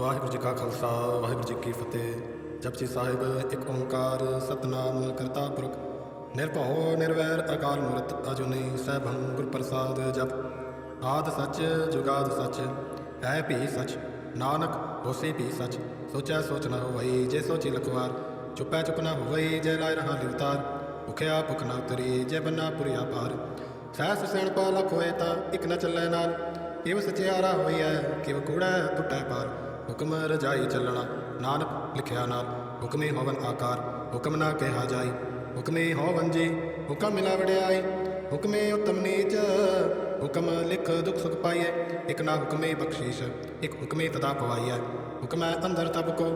ਵਾਹਿਗੁਰੂ ਜੀ ਕਾ ਖਾਲਸਾ, ਵਾਹਿਗੁਰੂ ਜੀ ਕੀ ਫਤਿਹ। ਜਪਜੀ ਸਾਹਿਬ, ਇੱਕ ਓੰਕਾਰ, ਸਤਨਾਮ, ਕਰਤਾ ਪੁਰਖ। ਨਿਰਭਉ, ਨਿਰਵੈਰ, ਅਕਾਲ ਮੂਰਤ, ਅਜੂਨੀ ਸੈਭੰ ਗੁਰ ਪ੍ਰਸਾਦ, ਜਪ। ਆਦ ਸਚ, ਜੁਗਾਦ ਸਚ ਹੈ ਭੀ ਸਚ, ਨਾਨਕ, ਹੋਸੀ ਭੀ ਸਚ। ਸੋਚੈ ਸੋਚ ਨ ਹੋਵਈ, ਜੇ ਸੋਚੀ ਲਖਵਾਰ। ਚੁਪੈ ਚੁੱਪ ਨਾ ਹੋਵਈ, ਜੇ ਲਾਇ ਰਹਾ ਲਿਵਤਾਰ। ਭੁਖਿਆ ਭੁਖ ਨ ਉਤਰੀ, ਜੇ ਬੰਨਾ ਪੁਰੀਆ ਭਾਰ। ਸਹਿਸ ਸਿਣ ਪਾ ਲਖ ਹੋਏ ਤਾਂ ਇੱਕ ਨਾ ਚੱਲੇ ਨਾਲ। ਕਿਵ ਸਚਿਆਰਾ ਹੋਈ ਹੋਈਐ ਕਿਵ ਕੂੜਾ ਟੁੱਟੈ ਪਾਰ। ਹੁਕਮ ਰਜਾਈ ਚੱਲਣਾ। ਨਾਨਕ ਲਿਖਿਆ ਨਾਲ, ਹੁਕਮੇ ਹੋਵਨ ਆਕਾਰ, ਹੁਕਮ ਨਾ ਕਿਹਾ ਜਾਈ। ਹੁਕਮੇ ਹੋਵਨ ਜੀ, ਹੁਕਮ ਮਿਲਾ ਵਡਿਆਈ। ਹੁਕਮੇ ਉਤਮ ਨੀਚ, ਹੁਕਮ ਲਿਖ ਦੁਖ ਸੁਖ ਪਾਈਐ। ਇਕ ਨਾ ਹੁਕਮੇ ਬਖਸ਼ੀਸ਼, ਇਕ ਹੁਕਮੇ ਤਦਾ ਪਵਾਈਐ। ਹੁਕਮੈ ਅੰਦਰ ਤਬ ਕੋ,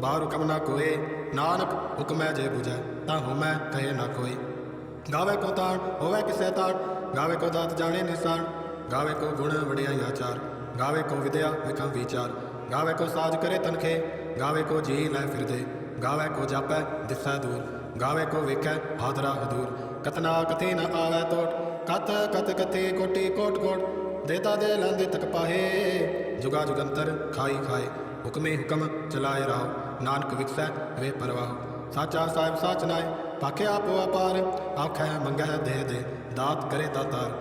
ਬਾਹਰ ਹੁਕਮ ਨਾ ਕੋਏ। ਨਾਨਕ, ਹੁਕਮੈ ਜੇ 부ਜੈ ਤਾਂ ਹੁਮੈ ਕਹੇ ਨਾ ਕੋਈ ਗਾਵੇ ਕੋ ਤਾਣ, ਹੋਵੇ ਕਿਸੈ ਤਾਣ। ਗਾਵੇ ਕੋ ਦਾਤ ਜਾਣੇ ਨਿਸਾਨ ਗਾਵੇ ਕੋ ਗੁਣ ਵੜਿਆ ਆਚਾਰ ਗਾਵੇ ਕੋ ਵਿਦਿਆ ਵਿਖੰ ਵਿਚਾਰ। ਗਾਵੇ ਕੋ ਸਾਜ ਕਰੇ ਤਨਖੇ ਗਾਵੇ ਕੋ ਜੀ ਲੈ ਫਿਰਦੇ ਗਾਵੇ ਕੋ ਜਾਪੈ ਦਿਸੈ ਦੂਰ ਗਾਵੇ ਕੋ ਵੇਖੈ ਹਾਦਰਾ ਹਦੂਰ ਕਤਨਾ ਕਥੇ ਨ ਆਵੈ ਤੋਟ ਕਤ ਕਤ ਕਥੇ ਕੋਟੀ ਕੋਟ ਕੋਟ ਦੇਤਾ ਦੇ ਲੈਂਦੇ ਤਕ ਪਾਹੇ ਜੁਗਾ ਜੁਗੰਤਰ ਖਾਈ ਖਾਏ ਹੁਕਮੇ ਹੁਕਮ ਚਲਾਏ ਰਾਹ ਨਾਨਕ ਵਿਕਸੈ ਵੇ ਪਰਵਾਹ ਸਾਚਾ ਸਾਹਿਬ ਸਾਚ ਨਾਏ ਪਾਖੇ ਆਪੋ ਅਪਾਰ ਆਖੈ ਮੰਗਹਿ ਦੇ ਦੇ ਦਾਤ ਕਰੇ ਦਾਤਾਰ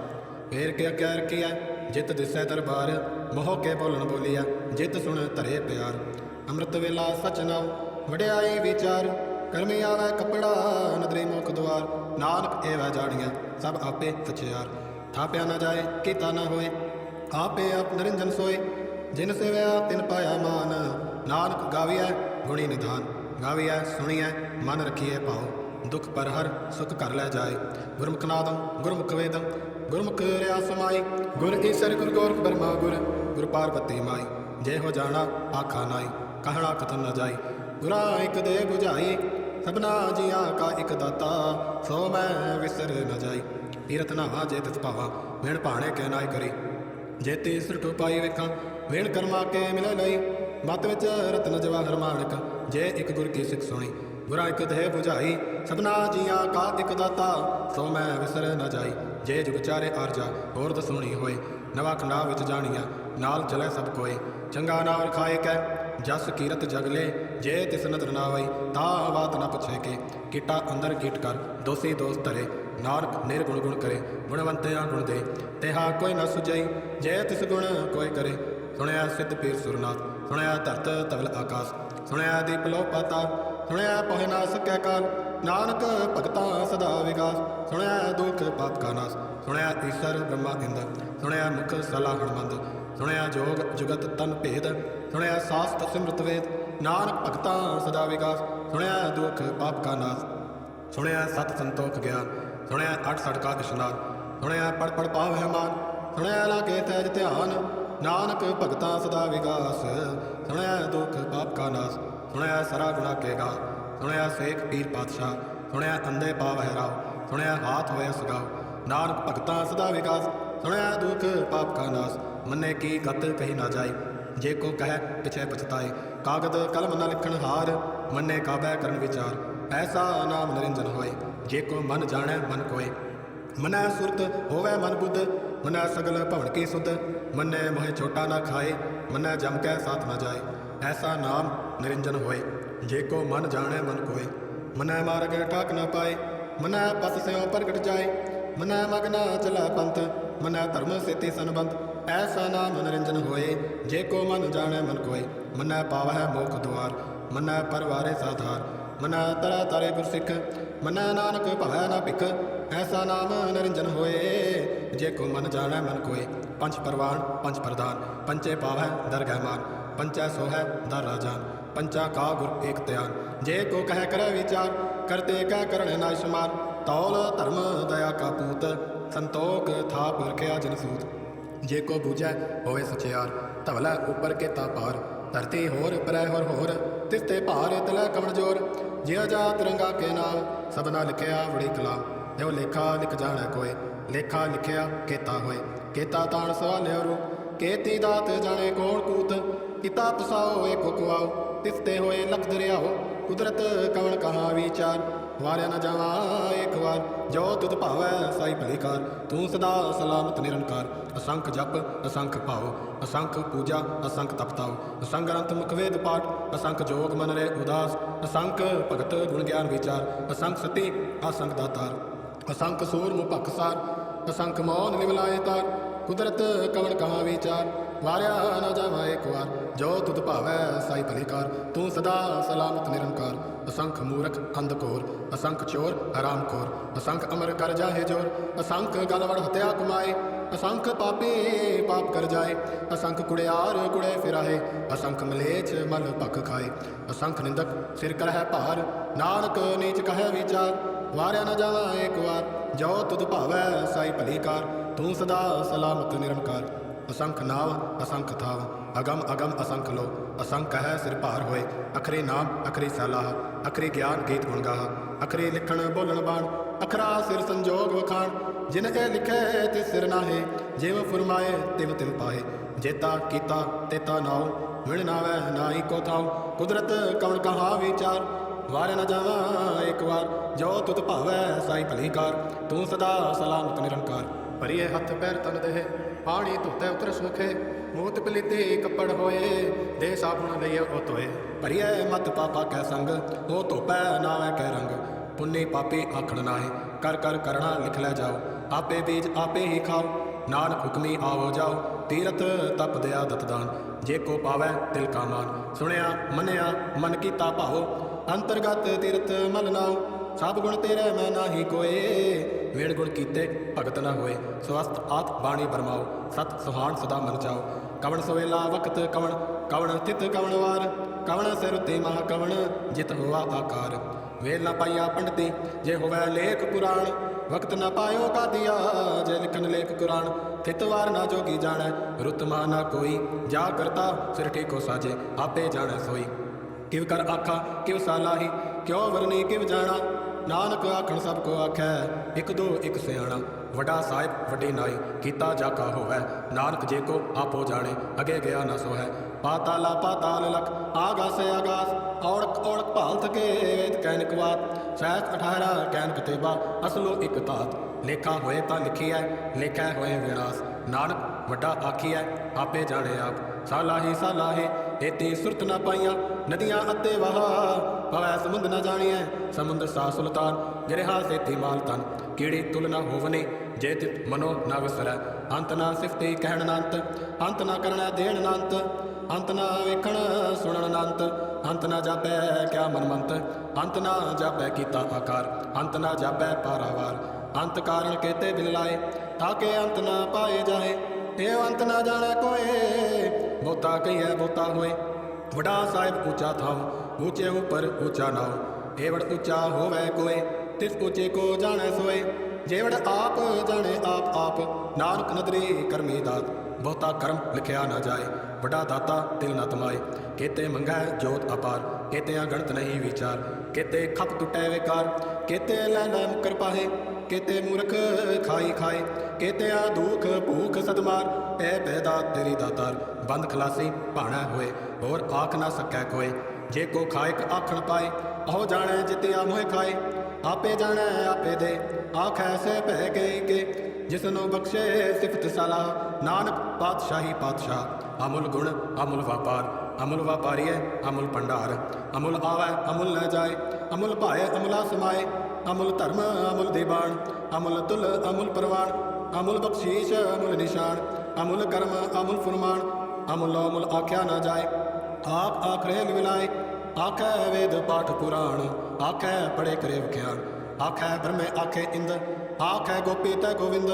ਫੇਰ ਕਿਆ ਕਿਆ ਰਖੀਐ ਜਿਤ ਦਿਸੈ ਦਰਬਾਰ ਮੋਹ ਕੇ ਬੋਲਣ ਬੋਲੀਐ ਜਿਤ ਸੁਣ ਧਰੇ ਪਿਆਰ। ਅੰਮ੍ਰਿਤ ਵੇਲਾ ਸਚ ਨਾਮ ਵਡਿਆਈ ਵਿਚਾਰ। ਕਰਮੀ ਆਵੈ ਕਪੜਾ, ਨਦਰੇ ਮੁਖ ਦੁਆਰ। ਨਾਨਕ ਏਵੈ ਜਾਣੀਐ, ਸਭ ਆਪੇ ਸਚਿਆਰ ਥਾਪਿਆ ਨਾ ਜਾਏ, ਕੀਤਾ ਨਾ ਹੋਏ, ਆਪੇ ਆਪ ਨਿਰੰਜਨ ਸੋਏ। ਜਿਨ ਸੇਵਿਆ, ਤਿਨ ਪਾਇਆ ਮਾਨ। ਨਾਨਕ ਗਾਵੀਐ, ਗੁਣੀ ਨਿਧਾਨ। ਗਾਵਿਆ ਸੁਣੀਐ, ਮਨ ਰਖੀਐ ਭਾਉ। ਦੁਖ ਪਰ ਹਰ ਸੁਖ ਕਰ ਲੈ ਜਾਏ। ਗੁਰਮੁਖ ਨਾਦੰ, ਗੁਰਮੁਖ ਵੇਦੰ। ਗੁਰਮੁਖ ਰਿਆ ਸਮਾਈ। ਗੁਰ ਈਸਰ, ਗੁਰ ਗੋਰਖ ਬਰਮਾ ਗੁਰ। ਗੁਰ ਪਾਰਬਤੀ ਮਾਈ। ਜੇ ਹੋ ਜਾਣਾ ਆਖਾ ਨਾਈ, ਕਹਿਣਾ ਕਥਨ ਨਾ ਜਾਈ। ਗੁਰਾ ਇਕ ਦੇ 부ਝਾਈ ਸਭਨਾ ਜੀਆਂ ਕਾ ਇਕ ਦਾਤਾ, ਸੋ ਮੈਂ ਵਿਸਰ ਨਾ ਜਾਈ। ਤੀਰਥ ਨਾਵਾ ਜੇ ਤਿਸ ਭਾਵਾ ਮੇਣ ਭਾਣੇ ਕਹਿ ਨਾਇ ਕਰੀ। ਜੇ ਤੇ ਸਿਰਟੋ ਪਾਈ ਵੇਖਾਂ, ਵੇਣ ਕਰਮਾ ਕੇ ਮਿਲੇ ਲਈ। ਮਤ ਵਿੱਚ ਰਤਨ ਜਵਾਹਰ ਮਾਣਕ ਜੇ ਇੱਕ ਗੁਰ ਕੀ ਸਿੱਖ ਸੁਣੀ। ਗੁਰਾ ਇੱਕ ਦੇਹ 부ਝਾਈ ਸਭਨਾ ਜੀਆਂ ਕਾ ਇੱਕ ਦਾਤਾ, ਸੋ ਮੈਂ ਵਿਸਰ ਨਾ ਜਾਈ। ਜੇ ਜੁਗ ਚਾਰੇ ਆਰਜਾ, ਹੋਰ ਦਸੂਣੀ ਹੋਏ। ਨਵਾ ਖੰਡਾ ਵਿੱਚ ਜਾਣੀਆਂ, ਨਾਲ ਚਲੇ ਸਭ ਕੋਏ। ਚੰਗਾ ਨਾ ਰਖਾਏ ਕੈ, ਜਸ ਕੀਰਤ ਜਗਲੇ ਜੇ ਤਿਸ ਨਦਰ ਨਾ ਤਾਂ ਬਾਤ ਨਾ ਪੁੱਛੇ ਕੇ। ਕੀਟਾ ਅੰਦਰ ਕੀਟ ਕਰ, ਦੋਸੀ ਦੋਸ ਧਰੇ ਨਾਨਕ ਨਿਰਗੁਣ ਗੁਣ ਕਰੇ, ਗੁਣਵੰਤਿਆ ਗੁਣ ਦੇ। ਤੇਹਾ ਕੋਈ ਨ ਸੁਝਈ, ਜੇ ਤਿਸ ਗੁਣ ਕੋਈ ਕਰੇ। ਸੁਣਿਆ ਸਿੱਧ ਪੀਰ ਸੁਰਨਾਥ, ਸੁਣਿਆ ਧਰਤ ਤਵਲ ਆਕਾਸ, ਸੁਣਿਆ ਦੀਪ ਲੋ ਪਾਤਾ, ਸੁਣਿਆ ਪਹੁ ਨਾ ਸਕੈ ਕਾਲ। ਨਾਨਕ ਭਗਤਾਂ ਸਦਾ ਵਿਗਾਸ, ਸੁਣਿਆ ਦੁਖ ਪਾਪ ਕਾ ਨਾਸ, ਸੁਣਿਆ ਈਸ਼ਰ ਬ੍ਰਹਮਾ ਇੰਦ ਸੁਣਿਆ ਮੁਖ ਸਲਾਹ ਮੰਦ। ਸੁਣਿਆ ਜੋਗ ਜੁਗਤ ਤਨ ਭੇਦ, ਸੁਣਿਆ ਸਾਸਤ ਸਿਮਰਤ ਵੇਦ, ਨਾਨਕ ਭਗਤਾਂ ਸਦਾ ਵਿਕਾਸ ਸੁਣਿਆ ਦੁਖ ਪਾਪ ਕਾ ਨਾਸ, ਸੁਣਿਆ ਸਤ ਸੰਤੋਖ ਗਿਆਨ, ਸੁਣਿਆ ਅਠ ਸੜਕਾ ਇਸ਼ਨਾਨ ਸੁਣਿਆ ਪੜ ਪੜ ਪਾਵਹਿ ਮਾਨ, ਸੁਣਿਆ ਲਾਗੇ ਤੈਜ ਧਿਆਨ, ਨਾਨਕ ਭਗਤਾਂ ਸਦਾ ਵਿਕਾਸ ਸੁਣਿਆ ਦੁਖ ਪਾਪ ਕਾ ਨਾਸ, ਸੁਣਿਆ ਸਰਾ ਗੁਣਾ ਕੇ ਗਾ, ਸੁਣਿਆ ਸੇਖ ਪੀਰ ਪਾਤਸ਼ਾਹ, ਸੁਣਿਆ ਅੰਦੇ ਪਾਵਹਿ ਰਾਵ ਸੁਣਿਆ ਹਾਥ ਹੋਇਆ ਸਗਾਵ ਨਾਨਕ ਭਗਤਾਂ ਸਦਾ ਵਿਕਾਸ ਸੁਣਿਆ ਦੁਖ ਪਾਪ ਕਾ ਨਾਸ ਮੰਨੇ ਕੀ ਗਤ ਕਹੀ ਨਾ ਜਾਏ। ਜੇ ਕੋ ਕਹੈ, ਪਿਛੇ ਪਛਤਾਏ। ਕਾਗਦ ਕਲਮ ਨਾ ਲਿਖਣ ਹਾਰ, ਮੰਨੇ ਕਾਬੈ ਕਰਨ ਵਿਚਾਰ। ਐਸਾ ਨਾਮ ਨਿਰੰਜਨ ਹੋਏ, ਜੇ ਕੋ ਮਨ ਜਾਣੈ ਮਨ ਕੋਏ। ਮਨੈ ਸੁਰਤ ਹੋਵੇ ਮਨ ਬੁੱਧ, ਮਨੈ ਸਗਲ ਭਵਨ ਕੀ ਸੁਧ। ਮੰਨੈ ਮੋਹਿ ਛੋਟਾ ਨਾ ਖਾਏ, ਮੰਨੈ ਜਮ ਕੈ ਸਾਥ ਨਾ ਜਾਏ। ਐਸਾ ਨਾਮ ਨਿਰੰਜਨ ਹੋਏ, ਜੇ ਕੋ ਮਨ ਜਾਣੈ ਮਨ ਕੋਏ। ਮਨੈ ਮਾਰਗ ਠਾਕ ਨਾ ਪਾਏ, ਮਨੈ ਪਸ ਸਿਓ ਪ੍ਰਗਟ ਜਾਏ। ਮਨੈ ਮਗਨਾ ਚਲਾ ਪੰਥ, ਮਨੈ ਧਰਮ ਸੇਤੀ ਸੰਬੰਧ। ਐਸਾ ਨਾਮ ਨਿਰੰਜਨ ਹੋਏ, ਜੇ ਕੋ ਮਨ ਜਾਣੈ ਮਨ ਕੋਏ। ਮਨੈ ਪਾਵਹਿ ਮੋਖ ਦੁਆਰ, ਮਨੈ ਪਰਵਾਰੇ ਸਾਧਾਰ। ਮਨੈ ਤਰਾ ਤਰੇ ਗੁਰ ਸਿੱਖ ਮਨੈ ਨਾਨਕ ਭਵੈ ਨਾ ਭਿਖ। ਐਸਾ ਨਾਮ ਨਿਰੰਜਨ ਹੋਏ, ਜੇ ਕੋ ਮਨ ਜਾਣੈ ਮਨ ਕੋਏ। ਪੰਜ ਪਰਵਾਨ, ਪੰਜ ਪ੍ਰਧਾਨ ਪੰਚੇ ਪਾਵੈ ਦਰਗਹਿ ਮਾਨ। ਪੰਚੈ ਸੋਹੈ ਦਰ ਰਾਜਾਨ ਪੰਚਾ ਕਾ ਗੁਰ ਏਕ ਧਿਆਨ। ਜੇ ਕੋ ਕਹਿ ਕਰੈ ਵਿਚਾਰ, ਕਰਤੇ ਕੈ ਕਰਣ ਨਾ ਸ਼ਮਾਰ ਤੌਲ ਧਰਮ ਦਇਆ ਕਾ ਪੂਤ, ਸੰਤੋਖ ਥਾਪ ਰਖਿਆ ਜਨ ਸੂਤ। ਜੇ ਕੋ ਬੂਝੈ ਹੋਵੇ ਸਚਿਆਰ, ਧਵਲਾ ਉਪਰ ਕੇ ਤਾ ਧਰਤੀ ਹੋਰ ਪਰੈ ਹੋਰ ਹੋਰ, ਤਿਸ ਤੇ ਭਾਰ ਤਲੈ ਕਮਣ ਜੋਰ। ਜਿਉ ਜਾਤ ਰੰਗਾ ਕੇ ਨਾਮ ਸਭਨਾ ਲਿਖਿਆ ਬੜੀ ਕਲਾਮ ਜੋ ਲੇਖਾ ਲਿਖ ਜਾਣੈ ਕੋਏ, ਲੇਖਾ ਲਿਖਿਆ ਕੇਤਾ ਹੋਏ। ਕੇਤਾ ਤਾਣ ਸਵਾਲਿਆ ਰੂ ਕੇਤੀ ਦਾਤ ਜਾਣੇ ਕੋਣ ਕੂਤ। ਕਿਤਾ ਪਸਾਓ ਏਕੋ ਕੁਆਓ, ਤਿਸ ਤੇ ਹੋਏ ਲਖ ਦਰਿਆਓ ਕੁਦਰਤ ਕਵਣ ਕਹਾ ਵਿਚਾਰ। ਵਾਰਿਆ ਨਾ ਜਾਵਾਂ ਇੱਕ ਵਾਰ। ਜੋ ਤੁਧ ਭਾਵੈ, ਸਾਈ ਭਰੀਕਾਰ ਤੂੰ ਸਦਾ ਸਲਾਮਤ, ਨਿਰੰਕਾਰ। ਅਸੰਖ ਜਪ, ਅਸੰਖ ਭਾਉ। ਅਸੰਖ ਪੂਜਾ, ਅਸੰਖ ਤਪਤਾਉ। ਅਸੰਖ ਗ੍ਰੰਥ ਮੁਖ ਵੇਦ ਪਾਠ। ਅਸੰਖ ਜੋਗ ਮਨ ਰੇ ਉਦਾਸ। ਅਸੰਖ ਭਗਤ ਗੁਣ ਗਿਆਨ ਵਿਚਾਰ। ਅਸੰਖ ਸਤੀ, ਅਸੰਖ ਦਾਤਾਰ। ਅਸੰਖ ਸੂਰ ਮੁ ਭਖਸਾਰ ਅਸੰਖ ਮੌਨ ਨਿਵਲਾਏ ਤਾਰ। ਕੁਦਰਤ ਕਵਣ ਕਹਾਂ ਵਿਚਾਰ। ਵਾਰਿਆ ਨਾ ਜਾਵਾਂ ਇੱਕ ਵਾਰ। ਜੋ ਤੁਧ ਭਾਵੈ, ਸਾਈ ਭਰੀਕਾਰ ਤੂੰ ਸਦਾ ਸਲਾਮਤ, ਨਿਰੰਕਾਰ। ਅਸੰਖ ਮੂਰਖ ਅੰਧ ਘੋਰ, ਅਸੰਖ ਚੋਰ, ਹਰਾਮ ਖੋਰ, ਅਸੰਖ ਅਮਰ ਕਰ ਜਾਹੇ ਜੋਰ, ਅਸੰਖ ਗਲਵੜ ਹਤਿਆ ਕਮਾਏ, ਅਸੰਖ ਪਾਪੇ ਪਾਪ ਕਰ ਜਾਏ, ਅਸੰਖ ਕੁੜਿਆਰ ਕੁੜੇ ਫਿਰਾਏ ਅਸੰਖ ਮਲੇਚ ਮਲ ਭਖ ਖਾਏ, ਅਸੰਖ ਨਿੰਦਕ ਸਿਰ ਕਰਹਿ ਭਾਰ, ਨਾਨਕ ਨੀਚ ਕਹੈ ਵਿਚਾਰ, ਵਾਰਿਆ ਨਾ ਜਾਵਾਂ ਇੱਕ ਵਾਰ, ਜੋ ਤੁਧ ਭਾਵੈ ਸਾਈ ਭਲੀ ਕਾਰ, ਤੂੰ ਸਦਾ ਸਲਾਮਤ ਨਿਰੰਕਾਰ, ਅਸੰਖ ਨਾਵ, ਅਸੰਖ ਥਾਵ। ਅਗਮ ਅਗਮ ਅਸੰਖ ਲੋ, ਅਸੰਖ ਹੈ ਸਿਰ ਭਾਰ ਹੋਏ, ਅਖਰੇ ਨਾਮ, ਅਖਰੇ ਸਲਾਹ, ਅਖਰੇ ਗਿਆਨ ਗੀਤ ਗੁਣ ਗਾਹ, ਅਖਰੇ ਲਿਖਣ ਬੋਲਣ ਬਾਣ, ਅਖਰਾ ਸਿਰ ਸੰਜੋਗ ਵਖਾਣ, ਜਿਨ ਇਹ ਲਿਖੇ ਤੇ ਸਿਰ ਨਾਹੇ ਜਿਵ ਫਰਮਾਏ ਤਿਵ ਤਿਵ ਪਾਏ ਜੇਤਾ ਕੀਤਾ ਤੇਤਾ ਨਾਉ ਵਿਣ ਨਾਵੈ ਨਾਹੀ ਕੋ ਥਾਉ, ਕੁਦਰਤ ਕਵਣ ਕਹਾ ਵਿਚਾਰ, ਵਾਰ ਨਾ ਜਾਵਾਂ ਇੱਕ ਵਾਰ, ਜੋ ਤੁਤ ਭਾਵੈ ਸਾਈ ਭਲੀ ਕਾਰ ਤੂੰ ਸਦਾ ਸਲਾਮਤ ਨਿਰੰਕਾਰ, ਭਰੀਏ ਹੱਥ ਪੈਰ ਤਨ ਦੇਹ, ਪਾਣੀ ਧੁੱਤੇ ਉਤਰ ਸੁਖੇ ਮੂਤ ਪਲੀਤੇ ਕੱਪੜ ਹੋਏ, ਦੇ ਸਾਬਣ ਲਈਏ ਉਹ ਧੋਏ। ਭਰੀਏ ਮਤ ਪਾਪਾ ਕੈ ਸੰਗ ਉਹ ਧੋਪੈ ਨਾਵੇਂ ਕੈ ਰੰਗ। ਪੁੰਨੇ ਪਾਪੀ ਆਖਣ ਨਾਹੇ, ਕਰ ਕਰ ਕਰਣਾ ਲਿਖ ਲੈ ਜਾਓ। ਆਪੇ ਬੀਜ ਆਪੇ ਹੀ ਖਾਓ, ਨਾਨਕ ਹੁਕਮੀ ਆਵੋ ਜਾਓ। ਤੀਰਥ ਤਪ ਦਿਆ ਦਤਦਾਨ ਜੇ ਕੋ ਪਾਵੈ ਤਿਲ ਕਾ ਮਾਨ। ਸੁਣਿਆ ਮੰਨਿਆ ਮਨ ਕੀਤਾ ਭਾਉ ਅੰਤਰਗਤ ਤੀਰਥ ਮਲ ਨਾਉ। ਸਭ ਗੁਣ ਤੇਰੇ ਮੈਂ ਨਾਹੀ ਕੋਏ। ਵੇਣ ਗੁਣ ਕੀਤੇ ਭਗਤ ਨਾ ਹੋਏ। ਸਵਸਤ ਆਤ ਬਾਣੀ ਬਰਮਾਓ। ਸਤ ਸੁਹਾਣ ਸਦਾ ਮਨ ਚਾਓ ਕਵਣ ਸਵੇਲਾ ਵਕਤ ਕਵਣ ਕਵਣ ਸਥਿਤ ਕਵਣ ਵਾਰ। ਕਵਣ ਸਿਰ ਤੇ ਮਹਾ ਕਵਣ, ਜਿਤ ਹੋਆ ਆਕਾਰ। ਵੇਲ ਨਾ ਪਾਈਆ ਪੰਡਤੀ, ਜੇ ਹੋਵੇ ਲੇਖ ਕੁਰਾਨ। ਵਕਤ ਨਾ ਪਾਇਓ ਕਾਦੀਆ, ਜੇ ਲਿਖਨ ਲੇਖ ਕੁਰਾਨ। ਥਿਤ ਵਾਰ ਨਾ ਜੋਗੀ ਜਾਣੈ, ਰੁਤ ਮਾ ਨਾ ਕੋਈ। ਜਾ ਕਰਤਾ ਸਿਰ ਠੀਕੋ ਸਾਜੇ, ਆਪੇ ਜਾਣੈ ਸੋਈ। ਕਿਵ ਕਰ ਆਖਾ, ਕਿਵ ਸਾਲਾਹੀ ਕਿਉ ਵਰਨੀ ਕਿਵ ਜਾਣਾ। ਨਾਨਕ ਆਖਣ ਸਭ ਕੋ ਆਖੈ, ਇੱਕ ਦੋ, ਇੱਕ ਸਿਆਣਾ। ਵੱਡਾ ਸਾਹਿਬ, ਵੱਡੀ ਨਾਈ, ਕੀਤਾ ਜਾਕਾ ਹੋਵੈ। ਨਾਨਕ ਜੇ ਕੋ ਆਪੋ ਜਾਣੇ, ਅਗੇ ਗਿਆ ਨਾ ਸੋਹੈ। ਪਾਤਾਲਾ ਪਾਤਾਲ ਲਖ, ਆਗਾਸ ਆਗਾਸ, ਔੜਕ ਔੜਕ ਭਾਲਤ ਕੇ ਵੇਦ ਕੈਨਿਕ ਬਾਤ ਸਹਿਸ 18 ਕੈਨ ਕਤੇਬਾ ਅਸਲੋ ਇਕ ਤਾਤ ਲੇਖਾ ਹੋਏ ਤਾਂ ਲਿਖੀ ਲਿਖੀਐ, ਲੇਖੈ ਹੋਏ ਵਿਨਾਸ਼। ਨਾਨਕ, ਵੱਡਾ ਆਖੀ ਆਖੀਐ, ਆਪੇ ਜਾਣੇ ਆਪ। ਸਾਲਾਹੀ, ਸਾਲਾਹੇ, ਏਤੀ ਸੁਰਤ ਨਾ ਪਾਈਆਂ ਨਦੀਆਂ ਅਤੇ ਵਹਾ, ਭਵੈ ਸਮੁੰਦ ਨਾ ਜਾਣੀਐ ਸਮੁੰਦ ਸਾ ਸੁਲਤਾਨ ਗਿਰਹਾ ਸੇਤੀ ਮਾਲ ਤਨ। ਕੀੜੀ ਤੁਲ ਹੋਵਨੇ, ਜੇ ਤਿਤ ਮਨੋ ਨਾ ਵਿਸਰੈ। ਅੰਤ ਨਾ ਸਿਫਤੇ ਕਹਿਣ ਨੰਤ ਅੰਤ ਨਾ ਕਰਣਾ ਦੇਣ ਨੰਤ ਅੰਤ ਨਾ ਵੇਖਣ ਸੁਣਨ ਨੰਤ ਅੰਤ ਨਾ ਜਾਪੈ ਕਿਆ ਮਨਮੰਤ ਅੰਤ ਨਾ ਜਾਪੈ ਕੀਤਾ ਆਕਾਰ, ਅੰਤ ਨਾ ਜਾਪੈ ਪਾਰਾਵਾਰ। ਅੰਤ ਕਾਰਣ ਕੇਤੇ ਬਿਲ ਲਾਏ, ਤਾਕੇ ਅੰਤ ਨਾ ਪਾਏ ਜਾਏ। ਇਹ ਅੰਤ ਨਾ ਜਾਣੈ ਕੋਏ ਬੋਤਾ ਕਹੀਐ ਬੋਤਾ ਹੋਏ। ਵਡਾ ਸਾਹਿਬ ਉੱਚਾ ਥਾਉ, ਉੱਚੇ ਉੱਪਰ ਉੱਚਾ ਨਾਉ। ਏਵੜ ਉੱਚਾ ਹੋਵੇ ਕੋਏ, ਤਿਸ ਉੱਚੇ ਕੋ ਜਾਣੈ ਸੋਏ। ਜੇਵੜ ਆਪ ਜਾਣੇ ਆਪ ਆਪ, ਨਾਨਕ ਨਦਰੀ ਕਰਮੀ ਦਾਤ। ਬਹੁਤਾ ਕਰਮ ਲਿਖਿਆ ਨਾ ਜਾਏ, ਵੱਡਾ ਦਾਤਾ ਦਿਲ ਨਾ ਤਮਾਏ। ਕੇਤੇ ਮੰਗੈ ਜੋਤ ਅਪਾਰ ਕੇਤੇ ਗਣਤ ਨਹੀਂ ਵਿਚਾਰ। ਕੇਤੇ ਖਪ ਟੁੱਟੈ ਵਿਕਾਰ, ਕੇਤੇ ਲੈ ਲੈ ਮੁਕਰ ਪਾਹੇ ਕੇਤੇ ਮੂਰਖ ਖਾਈ ਖਾਏ ਕੇਤੇ ਆ ਦੁਖ ਭੂਖ ਸਦਮਾਰ, ਐ ਪੈਦਾ ਤੇਰੀ ਦਾਤਾਰ, ਬੰਦ ਖਲਾਸੀ ਭਾਣਾ ਹੋਏ, ਹੋਰ ਆਖ ਨਾ ਸਕੈ ਕੋਏ ਜੇ ਕੋ ਖਾਇਕ ਆਖਣ ਪਾਏ ਆਹੋ ਜਾਣੈ ਜਿਤਿਆ ਮੋਹਿ ਖਾਏ। ਆਪੇ ਜਾਣੈ, ਆਪੇ ਦੇ, ਆਖੈ ਸੇ ਭੈ ਗਏ ਕੇ। ਜਿਸ ਨੂੰ ਬਖਸ਼ੇ ਸਿਫਤ ਸਲਾਹ ਨਾਨਕ ਪਾਤਸ਼ਾਹੀ ਪਾਤਸ਼ਾਹ। ਅਮੁਲ ਗੁਣ, ਅਮੁਲ ਵਪਾਰ, ਅਮੁਲ ਵਪਾਰੀਏ ਅਮੁਲ ਭੰਡਾਰ। ਅਮੁਲ ਆਵੈ, ਅਮੁਲ ਨਾ ਜਾਏ, ਅਮੁਲ ਭਾਏ, ਅਮੁਲਾ ਸਮਾਏ। ਅਮੁਲ ਧਰਮ, ਅਮੁਲ ਦੀਵਾਨ ਅਮਲ ਤੁਲ, ਅਮੁਲ ਪਰਵਾਨ, ਅਮੁਲ ਬਖਸ਼ੀਸ਼, ਅਮੁਲ ਨਿਸ਼ਾਨ, ਅਮੁਲ ਕਰਮ, ਅਮੁਲ ਫਰਮਾਨ, ਅਮੁਲ ਅਮੁਲ ਆਖਿਆ ਨਾ ਜਾਏ ਆਖ ਆਖਰੇ ਲਿਵਲਾਏ ਆਖੈ ਵੇਦ ਪਾਠ ਪੁਰਾਣ, ਆਖੈ ਪੜੇ ਕਰੇ ਵਿਖਿਆਨ ਆਖੈ ਬ੍ਰਹਮੇ ਆਖੈ ਇੰਦ ਆਖੈ ਗੋਪੀ ਤੈ ਗੋਵਿੰਦ,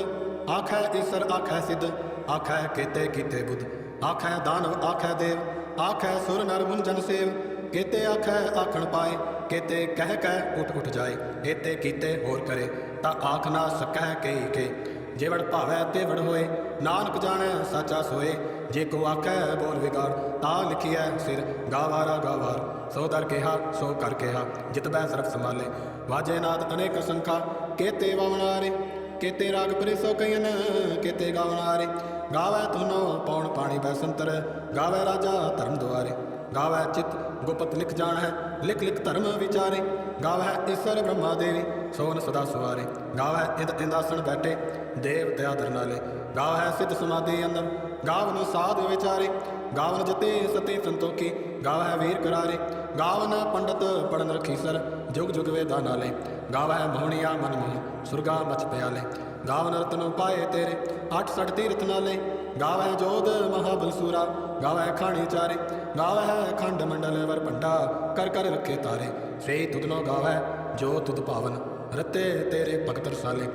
ਆਖੈ ਈਸਰ ਆਖੈ ਸਿੱਧ, ਆਖੈ ਕੀਤੇ ਕੀਤੇ ਬੁੱਧ, ਆਖੈ ਦਾਨਵ ਆਖੈ ਦੇਵ, ਆਖੈ ਸੁਰ ਨਰ ਮੁਨ ਸੇਵ ਕੀਤੇ ਆਖੈ, ਆਖਣ ਪਾਏ ਕੀਤੇ ਕਹਿ ਕਹਿ ਉਠ ਉਠ ਜਾਏ ਏਤੇ ਕੀਤੇ ਹੋਰ ਕਰੇ, ਤਾਂ ਆਖ ਨਾ ਸਕੈ ਕਈ ਕੇ। ਜੇ ਭਾਵੈ ਤੇਵੜ ਹੋਏ, ਨਾਨਕ ਜਾਣੈ ਸਾਚਾ ਸੋਏ, ਜੇ ਕੋ ਆਖੈ ਬੋਲ ਵਿਗਾੜ, ਤਾ ਲਿਖੀਐ ਸਿਰ ਗਾਵਾਰਾ ਗਾਵਾਰ ਸੋ ਦਰ ਕਿਹਾ, ਸੋ ਕਰ ਕਿਹਾ ਜਿਤਬੈ ਸਰਬ ਸੰਭਾਲੇ। ਵਾਜੇ ਨਾਦ ਅਨੇਕ ਸੰਖਾ, ਕੇਤੇ ਵਵਨਾਰੇ ਕੇਤੇ ਰਾਗ ਪਰੇ ਸੋ ਕਈਨ ਕੇਤੇ ਗਾਵਨਾਰੇ ਗਾਵੇ ਤੁਨੋ ਪੌਣ ਪਾਣੀ ਬੈ ਸੰਤਰ, ਗਾਵੇ ਰਾਜਾ ਧਰਮ ਦੁਆਰੇ। ਗਾਵੈ ਚਿਤ ਗੁਪਤ ਲਿਖ ਜਾਣ ਹੈ ਲਿਖ ਲਿਖ ਧਰਮ ਵਿਚਾਰੇ। ਗਾਵੈ ਈਸ਼ਰ ਬ੍ਰਹਮਾ ਦੇਵੀ, ਸੋਨ ਸਦਾ ਸੁਵਾਰੇ ਗਾਵੈ ਇੰਦ ਇੰਦਾਸਣ ਬੈਠੇ, ਦੇਵ ਤੇ ਆਦਰ ਨਾਲੇ ਗਾਵੈ ਸਿੱਧ ਸਮਾਧੀ ਅੰਦਰ ਗਾਵਨ ਸਾਧ ਵਿਚਾਰੇ, ਗਾਵਨ ਜਤੇ ਸਤੇ ਸੰਤੋਖੀ ਗਾਵੈ ਵੀਰ ਕਰਾਰੇ, ਗਾਵਨ ਪੰਡਤ ਪੜਨ ਰਖੀਸਰ ਜੁਗ ਜੁਗ ਵੇਦਾ ਨਾਲੇ ਗਾਵੈ ਮੋਹਣੀਆ ਮਨ ਮੋਹ, ਸੁਰਗਾ ਮਚ ਪਿਆਲੇ। ਗਾਵਨ ਰਤਨ ਪਾਏ ਤੇਰੇ, ਅੱਠ ਸੜ ਤੀਰਥ ਨਾਲੇ ਗਾਵੈ ਜੋਧ ਮਹਾਬਲ ਸੂਰਾ ਗਾਵੈ ਖਾਣੀ ਚਾਰੇ ਗਾਵੈ ਖੰਡ ਮੰਡਲ ਵਰ ਭੰਡਾ, ਕਰ ਕਰ ਰੱਖੇ ਤਾਰੇ। ਸੇ ਤੁਧਨੋ ਗਾਵੈ ਜੋ ਤੁਧ ਭਾਵਨ ਰਤੇ ਤੇਰੇ ਭਗਤ ਰਸਾਲੇ।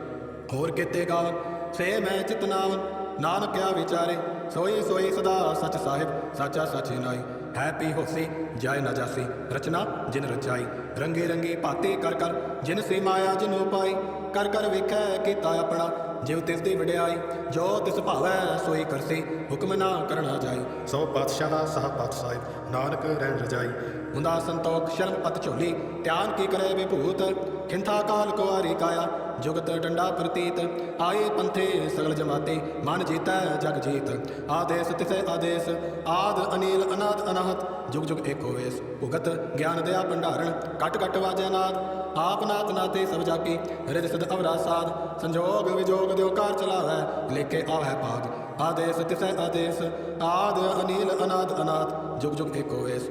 ਹੋਰ ਕਿਤੇ ਗਾਵਨ, ਸੇ ਮੈਂ ਚਿਤਨਾਵਨ ਨਾਨਕਿਆ ਵਿਚਾਰੇ, ਸੋਈ ਸੋਈ ਸਦਾ ਸਚ ਸਾਹਿਬ, ਸਾਚਾ ਸਚੇ ਨਾਈ। ਹੈ ਪੀ ਹੋਸੀ, ਜਾਇ ਨਾ ਜਾਸੀ, ਰਚਨਾ ਜਿਨ ਰਚਾਈ। ਰੰਗੇ ਰੰਗੀ ਭਾਤੀ ਕਰ ਕਰ, ਜਿਨ ਸੇ ਮਾਇਆ ਜਿਨੂ ਪਾਈ। ਕਰ ਕਰ ਵੇਖੈ ਕੀਤਾ ਆਪਣਾ ਜਿਵ ਤਿਸ ਦੀ ਵਡਿਆਈ। ਜੋ ਤਿਸ ਭਾਵੈ ਸੋਈ ਕਰਸੀ, ਹੁਕਮ ਨਾ ਕਰਨਾ ਜਾਈ। ਸੋ ਪਾਤਸ਼ਾਹ ਸਹ ਪਾਤ ਸਾਹਿਬ, ਨਾਨਕ ਰਹਿਣ ਰਜਾਈ। ਹੁੰਦਾ ਸੰਤੋਖ, ਸ਼ਰਮ ਪਤ ਝੋਲੀ, ਧਿਆਨ ਕੀ ਕਰੇ ਵਿਭੂਤ। ਖਿੰਥਾ ਕਾਲ ਕੁਆਰੀ ਕਾਇਆ ਜੁਗਤ ਡੰਡਾ ਪ੍ਰਤੀਤ, ਆਏ ਪੰਥੇ ਸਗਲ ਜਮਾਤੇ, ਮਨ ਜੀਤੈ ਜਗ ਜੀਤ। ਆਦੇਸ ਤਿਸੈ ਆਦੇਸ, ਆਦ ਅਨੀਲ ਅਨਾਦ ਅਨਾਹਤ, ਜੁਗ ਜੁਗ ਏਕੋ ਵੇਸ ਭੁਗਤ ਗਿਆਨ ਦਇਆ ਭੰਡਾਰਣ, ਕਟ ਕਟ ਵਾਜੈ ਨਾਦ। ਆਪ ਨਾਤ ਨਾਤੇ ਸਭ ਜਾਪੀ ਰਿਦ ਸਦ ਅਵਰਾ ਸਾਧ ਸੰਜੋਗ ਵਿਜੋਗ ਦਿਓ ਕਾਰ ਚਲਾਵੈ ਲੇਕੇ ਆਵੈ ਭਾਗ ਆਦੇਸ ਤਿਸੈ ਆਦੇਸ, ਆਦ ਅਨੀਲ ਅਨਾਦ ਅਨਾਥ ਜੁਗ ਜੁਗ ਏਕੋ ਵੇਸ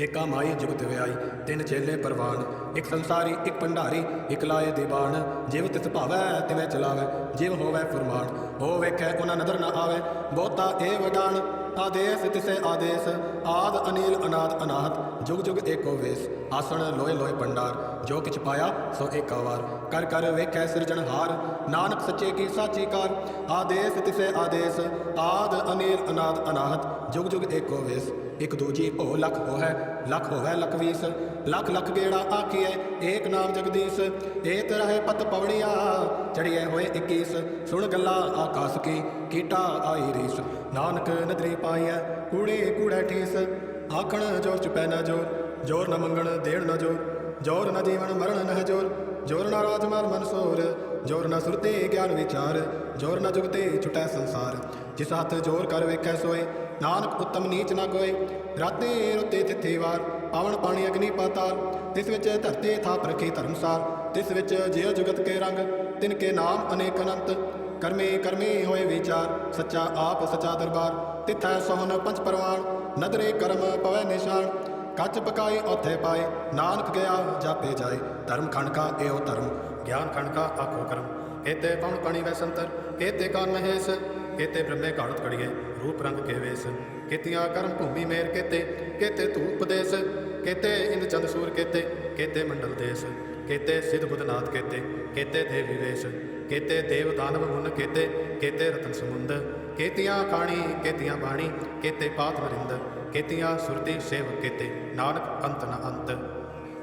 ਏਕਾ ਮਾਈ ਜੁਗਤ ਵਿਆਈ, ਤਿੰਨ ਚੇਲੇ ਪਰਵਾਨ, ਇੱਕ ਸੰਸਾਰੀ, ਇੱਕ ਭੰਡਾਰੀ, ਇੱਕ ਲਾਏ ਦੇ ਜਿਵ ਤਿਸ ਭਾਵੈ, ਤਿਵੇਂ ਚਲਾਵੈ, ਜਿਵ ਹੋਵੈ ਫਰਮਾਨ। ਹੋ ਵੇਖੈ ਉਹਨਾਂ ਨਦਰ ਨਾ ਆਵੈ, ਬਹੁਤਾ ਏ ਵਡਾਣ ਆਦੇਸ ਤਿਸੇ ਆਦੇਸ। ਆਦ ਅਨੀਲ ਅਨਾਦ ਅਨਾਹਤ, ਜੁਗ ਜੁਗ ਏਕੋ ਵੇਸ। ਆਸਣ ਲੋਏ ਲੋਏ ਭੰਡਾਰ, ਜੋ ਕਿਛ ਪਾਇਆ ਸੋ ਏਕਾਵਾਰ ਕਰ ਕਰ ਵੇਖੈ ਸਿਰਜਣਹਾਰ ਨਾਨਕ ਸੱਚੇ ਕੀ ਸਾਚੀ ਕਾਰ। ਆਦੇਸ ਤਿਸੇ ਆਦੇਸ, ਆਦ ਅਨੀਲ ਅਨਾਦ ਅਨਾਹਤ, ਜੁਗ ਜੁਗ ਏਕੋ ਵੇਸ। ਇਕ ਦੂਜੀ ਭੋ ਲਖ ਹੋਵੈ ਲਖ ਹੋਵੈ ਲਖ ਲਖ ਲਖ ਗੇੜਾ ਆਖੀਐ, ਏਕ ਨਾਮ ਜਗਦੀਸ਼, ਏਤ ਰਹੇ ਪਤ ਪਵੜੀਆ ਚੜੀਐ ਹੋਏ 21 ਸੁਣ ਗੱਲਾਂ ਆਕਾਸ ਕੀ, ਕੀਟਾ ਆਈ ਰੀਸ, ਨਾਨਕ ਨਦਰੀ ਪਾਈਐ, ਕੂੜੇ ਕੂੜਾ ਠੀਸ, ਆਖਣ ਜੋ ਚੁਪੈ ਨਾ ਜੋਰ ਜੋਰ ਨਾ ਮੰਗਣ ਦੇਣ ਨਾ ਜੋਰ ਜੋਰ ਨਾ ਜੀਵਨ ਮਰਨ ਨਹ ਜੋਰ ਜੋਰ ਨ ਰਾਜਮਾਲ ਮਨਸੂਰ ਜੋਰ ਨਾ ਸੁਰਤੇ ਗਿਆਨ ਵਿਚਾਰ, ਜੋਰ ਨਾ ਜੁਗਤੇ ਛੁਟੈ ਸੰਸਾਰ। ਜਿਸ ਹੱਥ ਜੋਰ ਕਰ ਵੇਖੈ ਸੋਏ, ਨਾਨਕ ਉਤਮ ਨੀਚ ਨਾ ਕੋਏ। ਰਾਤੇ ਰੁੱਤੇ ਤਿੱਥੇ ਵਾਰ, ਪਾਵਨ ਪਾਣੀ ਅਗਨੀ ਪਾਤਾਲ। ਤਿਸ ਵਿੱਚ ਧਰਤੇ ਥਾਪ ਰਖੇ ਧਰਮਸਾਰ ਤਿਸ ਵਿੱਚ ਜਿਉ ਜੁਗਤ ਕੇ ਰੰਗ, ਤਿਨ ਕੇ ਨਾਮ ਅਨੇਕ ਅਨੰਤ। ਕਰਮੇ ਕਰਮੇ ਹੋਏ ਵਿਚਾਰ, ਸੱਚਾ ਆਪ ਸੱਚਾ ਦਰਬਾਰ। ਤਿਥੈ ਸੋਹਨ ਪੰਜ ਪਰਵਾਨ ਨਦਰੇ ਕਰਮ ਪਵੈ ਨਿਸ਼ਾਨ। ਕੱਚ ਪਕਾਏ, ਉਥੇ ਪਾਏ। ਨਾਨਕ ਗਿਆ, ਜਾਪੇ ਜਾਏ। ਧਰਮ ਖਣਕਾ ਕਾ ਏਓ ਧਰਮ। ਗਿਆਨ ਖਣਕਾ, ਆਖੋ ਕਰਮ। ਏਤੇ ਪਵਨ ਪਣੀ ਵੈ ਸੰਤਰ ਏਤੇ ਕਾਨ ਮਹੇਸ਼ ਏਤੇ ਬ੍ਰਹਮੇ ਘਾੜਤ ਕੜੀਏ ਰੂਪ ਰੰਗ ਕੇ ਵੇਸ। ਕੀਤੀਆਂ ਕਰਮ ਭੂਮੀ ਮੇਰ ਕੇਤੇ ਕੇਤੇ ਧੂਪ ਦੇਸ। ਕੇਤੇ ਇੰਦ ਚੰਦ ਸੂਰ ਕੇਤੇ ਕੇਤੇ ਮੰਡਲ ਦੇਸ। ਕੇਤੇ ਸਿਧ ਬੁੱਧਨਾਥ ਕੇਤੇ ਕੇਤੇ ਦੇਵੀ ਵੇਸ਼ ਕੇਤੇ ਦੇਵ ਦਾਨਵ ਮੁਨ ਕੇਤੇ ਕੇਤੇ ਰਤਨ ਸਮੁੰਦ। ਕੇਤੀਆਂ ਕਾਣੀ ਕੇਤੀਆਂ ਬਾਣੀ, ਕੇਤੇ ਪਾਤ ਵਰਿੰਦ। ਕੇਤੀਆਂ ਸੁਰਤੀ ਸੇਵ ਕੇਤੇ। ਨਾਨਕ ਅੰਤ ਨ ਅੰਤ।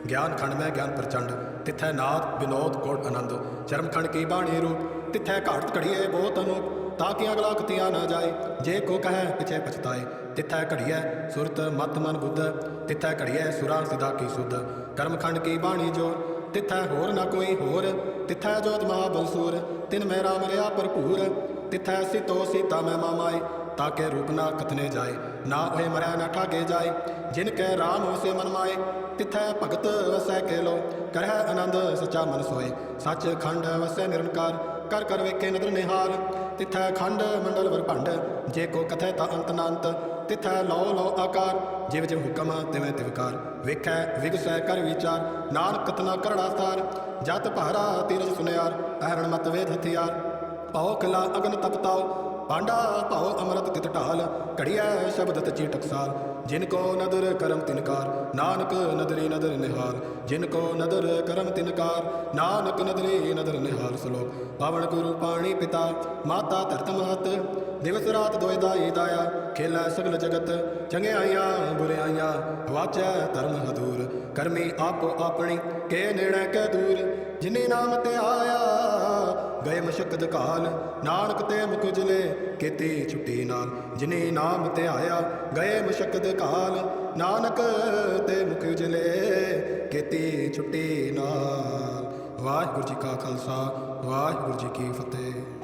ਗਿਆਨ ਖੰਡ ਮੈਂ ਗਿਆਨ ਪ੍ਰਚੰਡ, ਤਿੱਥੈ ਨਾਦ ਵਿਨੋਦ ਕੋਟ ਆਨੰਦ। ਚਰਮ ਖੰਡ ਕੀ ਬਾਣੀ ਰੂਪ, ਤਿਥੈ ਘਾਟ ਘੜੀਏ ਬਹੁਤ ਅਨੂਪ। ਤਾਂ ਕਿ ਅਗਲਾ ਕਤਿਆ ਨਾ ਜਾਏ, ਜੇ ਕੋ ਕਹੈ ਪਿਛੇ ਪਛਤਾਏ। ਤਿੱਥੈ ਘੜੀਐ ਸੁਰਤ ਮਤ ਮਨ ਬੁੱਧ, ਤਿੱਥੈ ਘੜੀਐ ਸੁਰਾਂ ਸਿਦਾ ਕੀ ਸੁਧ। ਕਰਮ ਖੰਡ ਕੀ ਬਾਣੀ ਜੋ ਤਿਥੈ ਹੋਰ ਨਾ ਕੋਈ ਹੋਰ। ਤਿਥੈ ਜੋਤ ਮਹਾ ਬਲਸੂਰ ਤਿਨ ਮੈਂ ਰਾਮ ਰਿਆ ਭਰਪੂਰ। ਤਿਥੈ ਸਿਤੋ ਸੀਤਾ ਮੈਂ ਮਾਮਾਏ। ਤਾਕੇ ਰੂਪ ਨਾ ਕਥਨੇ ਜਾਏ। ਨਾ ਹੋਏ ਮਰਿਆ, ਨਾ ਠਾਗੇ ਜਾਏ। ਜਿਨ ਕੈ ਰਾਮ ਹੋਸੇ ਮਨ ਮਾਏ, ਤਿਥੈ ਭਗਤ ਵਸੈ ਕੇ ਲੋ ਕਰਹਿ ਆਨੰਦ ਸਚਾ ਮਨ ਸੋਏ। ਸੱਚ ਖੰਡ ਵਸੈ ਨਿਰੰਕਾਰ, ਕਰ ਕਰ ਵੇਖੇ ਨਦਰ ਨਿਹਾਲ ਤਿਥੈ ਖੰਡ ਮੰਡਲ ਵਰ ਜੇ ਕੋ ਕਥੈ ਤਾ ਅੰਤ ਨਾ ਤਿਥੈ ਲਓ ਲਓ ਆਕਾਰ, ਜਿਵ ਜਿਵ ਹੁਕਮ ਤਿਵੇਂ ਤਿਵਕਾਰ ਵੇਖੈ, ਵਿਗਸੈ ਕਰ ਵਿਚਾਰ, ਨਾਨਕ ਕਤਨਾ ਕਰੜਾ ਸਾਰ। ਜਤ ਭਾਰਾ ਤੀਰਜ ਸੁਨਿਆਰ, ਅਹਰਣ ਮਤ ਵੇਦ ਹਥਿਆਰ। ਪਾਉ ਕਲਾ ਅਗਨ ਤਪਤਾਉ ਪਾਂਡਾ ਭਾਉ ਅੰਮ੍ਰਿਤ ਤਿਤ ਢਾਲ। ਘੜੀਐ ਸ਼ਬਦ ਤਚੀ ਟਕਸਾਲ ਜਿਨ ਕੋ ਨਦਰ ਕਰਮ ਤਿਨਕਾਰ ਨਾਨਕ ਨਦਰੀ ਨਦਰ ਨਿਹਾਲ ਜਿਨ ਕੋ ਨਦਰ ਕਰਮ ਤਿਨਕਾਰ ਨਾਨਕ ਨਦਰੀ ਨਦਰ ਨਿਹਾਲ ਸ਼ਲੋਕ। ਪਾਵਨ ਗੁਰੂ ਪਾਣੀ ਪਿਤਾ, ਮਾਤਾ ਧਰਤ ਮਹਤ। ਦਿਵਸ ਰਾਤ ਦੋਇ ਦਾਈ ਦਾਇਆ, ਖੇਲਾ ਸਗਲ ਜਗਤ। ਚੰਗਿਆਈਆਂ ਬੁਰਿਆਈਆਂ, ਵਾਚੈ ਧਰਮ ਹਦੂਰ। ਕਰਮੀ ਆਪੋ ਆਪਣੀ, ਕੇ ਨੇੜੇ ਕੈ ਦੂਰ। ਜਿਨੇ ਨਾਮ ਤੇ ਆਇਆ ਗਏ ਮਸ਼ਕਦ ਕਾਲ ਨਾਨਕ ਤੇ ਮੁਖ ਜਲੇ ਕੀਤੀ ਛੁੱਟੀ ਨਾਲ। ਜਿਨੇ ਨਾਮ ਤੇ ਆਇਆ ਗਏ ਮਸ਼ਕਦ ਕਾਲ ਨਾਨਕ ਤੇ ਮੁਖ ਜਲੇ ਕੀਤੀ ਛੁੱਟੀ ਨਾਲ। ਵਾਹਿਗੁਰੂ ਜੀ ਕਾ ਖਾਲਸਾ, ਵਾਹਿਗੁਰੂ ਜੀ ਕੀ ਫਤਿਹ।